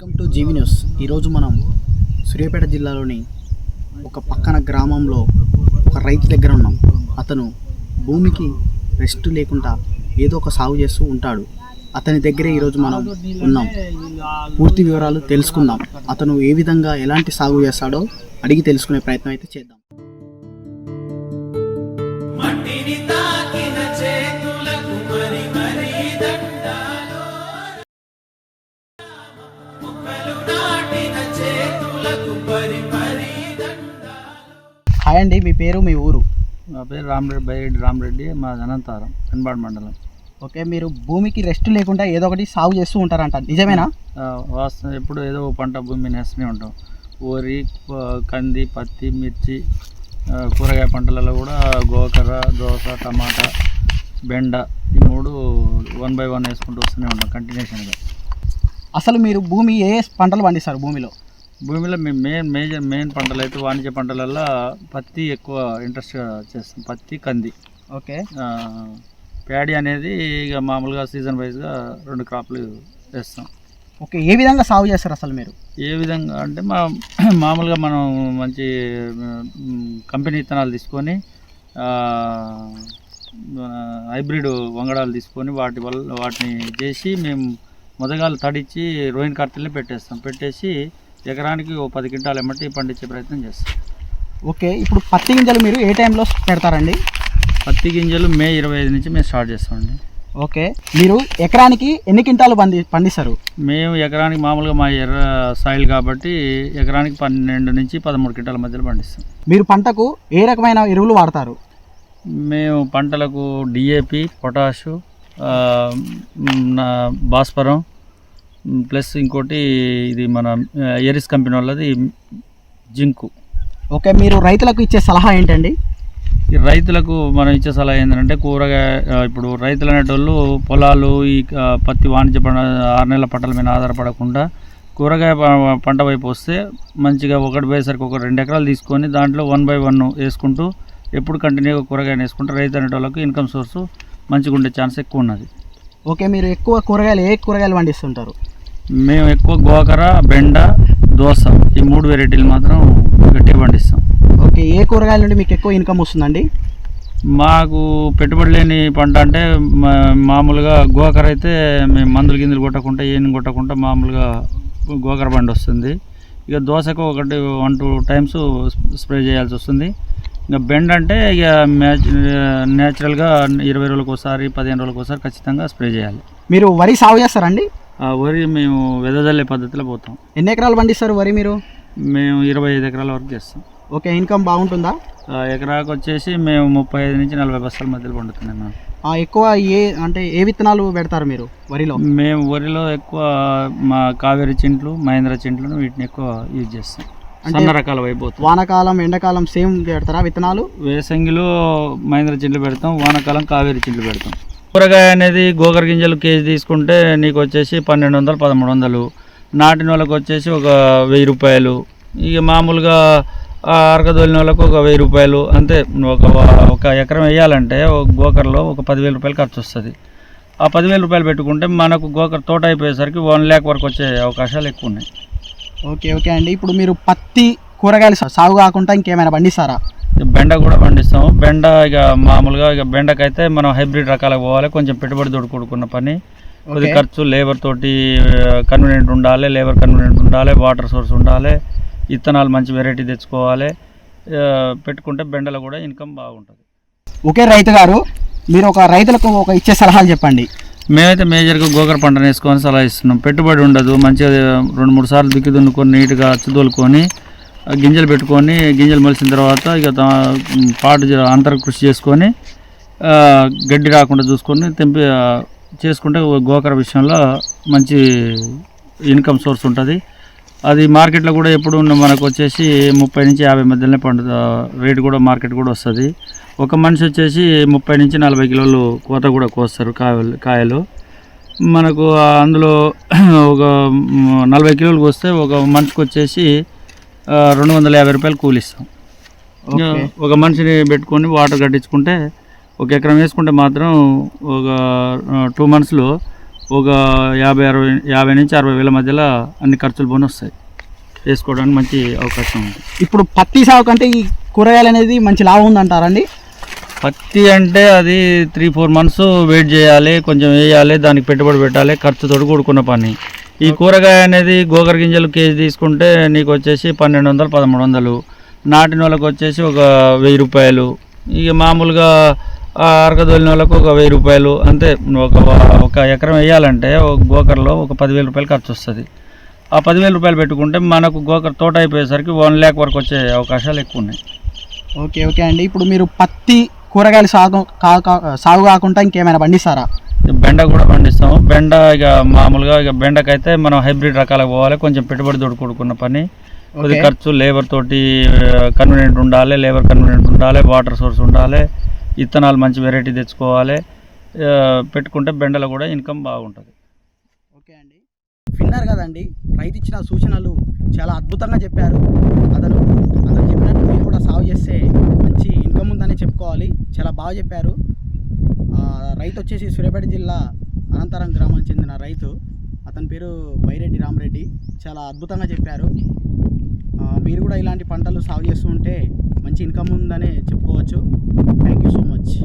Welcome to G V news. ఈరోజు మనం సూర్యాపేట జిల్లాలోని ఒక పక్కన గ్రామంలో ఒక రైతు దగ్గర ఉన్నాం. అతను భూమికి రెస్ట్ లేకుండా ఏదో ఒక సాగు చేస్తూ ఉంటాడు. అతని దగ్గరే ఈరోజు మనం ఉన్నాం. పూర్తి వివరాలు తెలుసుకుందాం. అతను ఏ విధంగా ఎలాంటి సాగు చేస్తాడో అడిగి తెలుసుకునే ప్రయత్నం అయితే చేద్దాం. పేరు మీ ఊరు? నా పేరు రామరెడ్డి బైరెడ్డి రామరెడ్డి మా అనంతారం పెన్బాడ్ మండలం. ఓకే మీరు భూమికి రెస్ట్ లేకుండా ఏదో ఒకటి సాగు చేస్తూ ఉంటారంట. నిజమేనా? వాస్తవం ఎప్పుడు ఏదో ఒక పంట భూమి మీద వేస్తూనే ఉంటాం. వరి కంది పత్తి మిర్చి కూరగాయ పంటలలో కూడా గోకర దోస టమాటా బెండ ఈ మూడు వన్ బై వన్ వేసుకుంటూ వస్తూనే ఉంటాం కంటిన్యూషన్గా. అసలు మీరు భూమి ఏ పంటలు పండిస్తారు భూమిలో? భూమిలో మేము మెయిన్ మేజర్ మెయిన్ పంటలు అయితే వాణిజ్య పంటలలో పత్తి ఎక్కువ ఇంట్రెస్ట్గా చేస్తాం. పత్తి కంది. ఓకే. ప్యాడీ అనేది ఇక మామూలుగా సీజన్ వైజ్గా రెండు క్రాప్లు వేస్తాం. ఓకే ఏ విధంగా సాగు చేస్తారు అసలు మీరు? ఏ విధంగా అంటే మా మామూలుగా మనం మంచి కంపెనీ విత్తనాలు తీసుకొని హైబ్రిడ్ వంగడాలు తీసుకొని వాటి వల్ల వాటిని చేసి మేము మొదగాలు తడిచి రోహిన్ కార్తెల్ని పెట్టేస్తాం. పెట్టేసి ఎకరానికి ఓ పది క్వింటాలు ఎమ్మటి పండించే ప్రయత్నం చేస్తాం. ఓకే ఇప్పుడు పత్తి గింజలు మీరు ఏ టైంలో పెడతారండి? పత్తి గింజలు మే ఇరవై ఐదు నుంచి మేము స్టార్ట్ చేస్తామండి. ఓకే మీరు ఎకరానికి ఎన్ని క్వింటాలు పండి పండిస్తారు? మేము ఎకరానికి మామూలుగా మా ఎర్ర సాయిల్ కాబట్టి ఎకరానికి పన్నెండు నుంచి పదమూడు క్వింటాల మధ్యలో పండిస్తాం. మీరు పంటకు ఏ రకమైన ఎరువులు వాడతారు? మేము పంటలకు డిఏపి పొటాషు భాస్వరం ప్లస్ ఇంకోటి ఇది మన ఎరిస్ కంపెనీ వాళ్ళది జింకు. ఓకే మీరు రైతులకు ఇచ్చే సలహా ఏంటండి? ఈ రైతులకు మనం ఇచ్చే సలహా ఏంటంటే కూరగాయ ఇప్పుడు రైతులు అనేటోళ్ళు పొలాలు ఈ పత్తి వాణిజ్య పంట ఆరు నెలల పంటల మీద ఆధారపడకుండా కూరగాయ పంట వైపు వస్తే మంచిగా ఒకటి పోయేసరికి ఒక రెండు ఎకరాలు తీసుకొని దాంట్లో వన్ బై వన్ వేసుకుంటూ ఎప్పుడు కంటిన్యూగా కూరగాయలు వేసుకుంటే రైతు అనేటోళ్ళకి ఇన్కమ్ సోర్స్ మంచిగా ఉండే ఛాన్స్ ఎక్కువ ఉన్నది. ఓకే మీరు ఎక్కువ కూరగాయలు ఏ కూరగాయలు పండిస్తుంటారు మేము ఎక్కువ గోకర బెండ దోస ఈ మూడు వెరైటీలు మాత్రం గట్టిగా పండిస్తాం. ఓకే ఏ కూరగాయల నుండి మీకు ఎక్కువ ఇన్కమ్ వస్తుందండి? మాకు పెట్టుబడి లేని పంట అంటే మా- మామూలుగా గోకర అయితే మేము మందులు గిందులు కొట్టకుండా ఏం కొట్టకుండా మామూలుగా గోకర బండి వస్తుంది. ఇక దోశకు ఒకటి వన్ టూ టైమ్స్ స్ప్రే చేయాల్సి వస్తుంది. ఇంకా బెండ్ అంటే ఇక మ్యాచ్ న్యాచురల్గా ఇరవై రోజులకు ఒకసారి పదిహేను రోజులకు ఒకసారి ఖచ్చితంగా స్ప్రే చేయాలి. మీరు వరి సాగు చేస్తారండి? వరి మేము వెదజల్లే పద్ధతిలో పోతాం. ఎన్ని ఎకరాలు పండిస్తారు వరి మీరు? మేము ఇరవై ఐదు ఎకరాల వరకు చేస్తాం. ఓకే ఇన్కమ్ బాగుంటుందా? ఎకరాకు వచ్చేసి మేము ముప్పై ఐదు నుంచి నలభై బస్తాల మధ్యలో పండుతున్నాం మేము ఎక్కువ ఏ అంటే ఏ విత్తనాలు పెడతారు మీరు వరిలో? మేము వరిలో ఎక్కువ మా కావేరి చింట్లు మహేంద్ర చింట్లను వీటిని ఎక్కువ యూజ్ చేస్తాం. సన్న రకాల వైపోతాం వానాకాలం ఎండాకాలం సేమ్ పెడతారా విత్తనాలు? వేసంగిలో మహేంద్ర చింట్లు పెడతాం వానాకాలం కావేరి చింట్లు పెడతాం. కూరగాయ అనేది గోకర గింజలు కేజీ తీసుకుంటే నీకు వచ్చేసి పన్నెండు వందలు పదమూడు వందలు. నాటిన వాళ్ళకి వచ్చేసి ఒక వెయ్యి రూపాయలు. ఇక మామూలుగా అరకదోలిన వాళ్ళకు ఒక వెయ్యి రూపాయలు. అంతే ఒక ఒక ఎకరం వేయాలంటే ఒక గోకరలో ఒక పదివేల రూపాయలు ఖర్చు వస్తుంది. ఆ పదివేల రూపాయలు పెట్టుకుంటే మనకు గోకర తోట అయిపోయేసరికి వన్ ల్యాక్ వరకు వచ్చే అవకాశాలు ఎక్కువ ఉన్నాయి. ఓకే ఓకే అండి. ఇప్పుడు మీరు పత్తి కూరగాయలు సాగు కాకుండా ఇంకేమైనా పండిస్తారా? బెండ కూడా పండిస్తాము. బెండ ఇక మామూలుగా ఇక బెండకైతే మనం హైబ్రిడ్ రకాలకు పోవాలి. కొంచెం పెట్టుబడి తోడు కూడుకున్న పని. కొద్ది. ఖర్చు లేబర్ తోటి కన్వీనియంట్ ఉండాలి లేబర్ కన్వీనియంట్ ఉండాలి వాటర్ సోర్స్ ఉండాలి విత్తనాలు మంచి వెరైటీ తెచ్చుకోవాలి. పెట్టుకుంటే బెండలో కూడా ఇన్కమ్ బాగుంటుంది. ఓకే రైతు గారు మీరు ఒక రైతులకు ఒక ఇచ్చే సలహాలు చెప్పండి. మేమైతే మేజర్గా గోకర పంటను వేసుకొని సలహా ఇస్తున్నాం. పెట్టుబడి ఉండదు. మంచిగా రెండు మూడు సార్లు దుక్కి దున్నుకొని నీట్గా అచ్చుదోలుకొని గింజలు పెట్టుకొని గింజలు మొలిసిన తర్వాత ఇక పాటు అంతర కృషి చేసుకొని గడ్డి రాకుండా చూసుకొని తెంపి చేసుకుంటే గోకర విషయంలో మంచి ఇన్కమ్ సోర్స్ ఉంటుంది. అది మార్కెట్లో కూడా ఎప్పుడు మనకు వచ్చేసి ముప్పై నుంచి యాభై మధ్యలోనే పండు రేటు కూడా మార్కెట్ కూడా వస్తుంది. ఒక మనిషి వచ్చేసి ముప్పై నుంచి నలభై కిలోలు కోత కూడా కోస్తారు కాయలు కాయలు. మనకు అందులో ఒక నలభై కిలోలు కోస్తే ఒక మనిషికి వచ్చేసి రెండు వందల యాభై రూపాయలు కూలిస్తాం. ఒక మనిషిని పెట్టుకొని వాటర్ కట్టించుకుంటే ఒక ఎకరం వేసుకుంటే మాత్రం ఒక టూ మంత్స్లో ఒక యాభై అరవై యాభై నుంచి అరవై వేల మధ్యలో అన్ని ఖర్చులు పోని వస్తాయి. వేసుకోవడానికి మంచి అవకాశం ఉంది. ఇప్పుడు పత్తి సాగు కంటే ఈ కూరగాయలు అనేది మంచి లాభం ఉందంటారండి పత్తి అంటే అది త్రీ ఫోర్ మంత్స్ వెయిట్ చేయాలి కొంచెం వేయాలి దానికి పెట్టుబడి పెట్టాలి ఖర్చుతో కూడుకున్న పని. ఈ కూరగాయ అనేది గోకర గింజలు కేజీ తీసుకుంటే నీకు వచ్చేసి పన్నెండు వందలు పదమూడు వందలు. నాటిన వాళ్ళకి వచ్చేసి ఒక వెయ్యి రూపాయలు. ఇక మామూలుగా అరకదోలిన వాళ్ళకు ఒక వెయ్యి రూపాయలు అంతే. ఒక ఒక ఎకరం వేయాలంటే ఒక గోకర్లో ఒక పదివేల రూపాయలు ఖర్చు వస్తుంది ఆ పదివేల రూపాయలు పెట్టుకుంటే మనకు గోకర్ తోట అయిపోయేసరికి వన్ ల్యాక్ వరకు వచ్చే అవకాశాలు ఎక్కువ ఉన్నాయి ఓకే ఓకే అండి. ఇప్పుడు మీరు పత్తి కూరగాయలు సాగు సాగు కాకుండా ఇంకేమైనా పండిస్తారా? బెండ కూడా పండిస్తాము. బెండ ఇక మామూలుగా ఇక బెండకైతే మనం హైబ్రిడ్ రకాలకు పోవాలి. కొంచెం పెట్టుబడి తోడు కూడుకున్న పని. కొద్ది. ఖర్చు లేబర్ తోటి కన్వీనియంట్ ఉండాలి లేబర్ కన్వీనియంట్ ఉండాలి వాటర్ సోర్స్ ఉండాలి. ఇత్తనాలు మంచి వెరైటీ తెచ్చుకోవాలి. పెట్టుకుంటే బెండలో కూడా ఇన్కమ్ బాగుంటుంది. ఓకే అండి. విన్నారు కదండి రైతు ఇచ్చిన సూచనలు చాలా అద్భుతంగా చెప్పారు. అతను అతను చెప్పినట్టు మీరు కూడా సాగు చేస్తే మంచి ఇన్కమ్ ఉందని చెప్పుకోవాలి. చాలా బాగా చెప్పారు. రైతు వచ్చేసి సూర్యాపేట జిల్లా అనంతరం గ్రామానికి చెందిన రైతు. అతని పేరు బైరెడ్డి రామరెడ్డి. చాలా అద్భుతంగా చెప్పారు. మీరు కూడా ఇలాంటి పంటలు సాగు చేస్తూ ఉంటే మంచి ఇన్కమ్ ఉందనే చెప్పుకోవచ్చు. Thank you so much